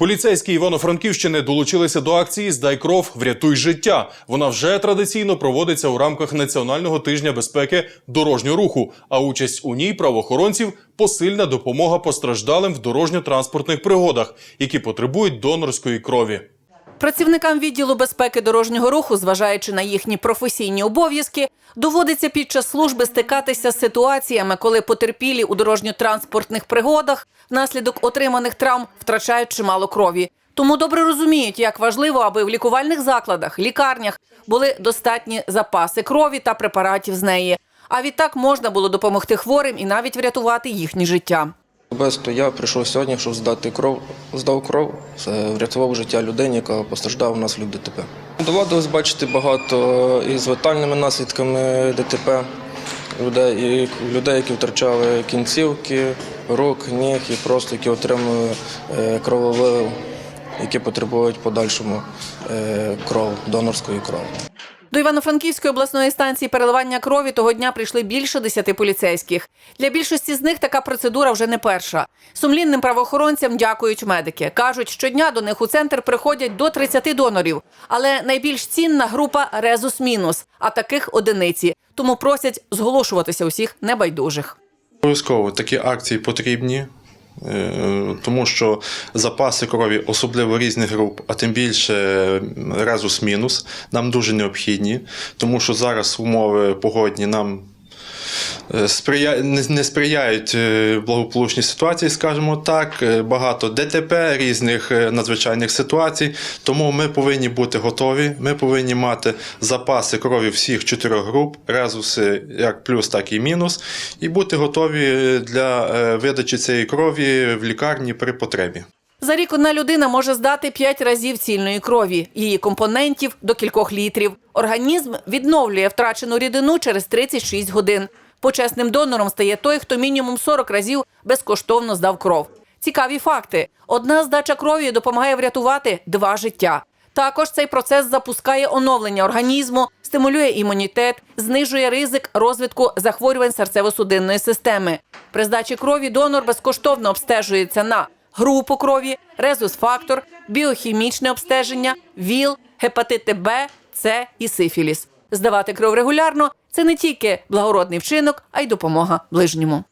Поліцейські Івано-Франківщини долучилися до акції Здай кров, врятуй життя. Вона вже традиційно проводиться у рамках Національного тижня безпеки дорожнього руху. А участь у ній правоохоронців посильна допомога постраждалим в дорожньо-транспортних пригодах, які потребують донорської крові. Працівникам відділу безпеки дорожнього руху, зважаючи на їхні професійні обов'язки, доводиться під час служби стикатися з ситуаціями, коли потерпілі у дорожньо-транспортних пригодах внаслідок отриманих травм втрачають чимало крові. Тому добре розуміють, як важливо, аби в лікувальних закладах, лікарнях були достатні запаси крові та препаратів з неї. А відтак можна було допомогти хворим і навіть врятувати їхні життя. Особисто я прийшов сьогодні, щоб здати кров, здав кров, це врятував життя людині, яка постраждала внаслідок ДТП. Доводилось бачити багато із летальними наслідками ДТП, людей, і людей, які втрачали кінцівки, рук, ніг і просто які отримали е, крововилив, які потребують подальшому е, кров, донорської крові. До Івано-Франківської обласної станції переливання крові того дня прийшли більше десяти поліцейських. Для більшості з них така процедура вже не перша. Сумлінним правоохоронцям дякують медики. кажуть, щодня до них у центр приходять до 30 донорів. Але найбільш цінна група резус мінус, а таких одиниці. Тому просять зголошуватися усіх небайдужих. Обов'язково такі акції потрібні, тому що запаси крові, особливо різних груп, а тим більше резус мінус, нам дуже необхідні, тому що зараз умови погодні нам е, сприя... не сприяють е, благополучній ситуації, скажімо так. Е, Багато ДТП, різних е, надзвичайних ситуацій. Тому ми повинні бути готові. Ми повинні мати запаси крові всіх чотирьох груп, резуси як плюс, так і мінус, і бути готові для е, видачі цієї крові в лікарні при потребі. За рік одна людина може здати 5 разів цільної крові, її компонентів до кількох літрів. Організм відновлює втрачену рідину через 36 годин. Почесним донором стає той, хто мінімум 40 разів безкоштовно здав кров. Цікаві факти: одна здача крові допомагає врятувати два життя. Також цей процес запускає оновлення організму, стимулює імунітет, знижує ризик розвитку захворювань серцево-судинної системи. При здачі крові донор безкоштовно обстежується на групу крові, резус-фактор, біохімічне обстеження, ВІЛ, гепатити Б, С і сифіліс. Здавати кров регулярно це не тільки благородний вчинок, а й допомога ближньому.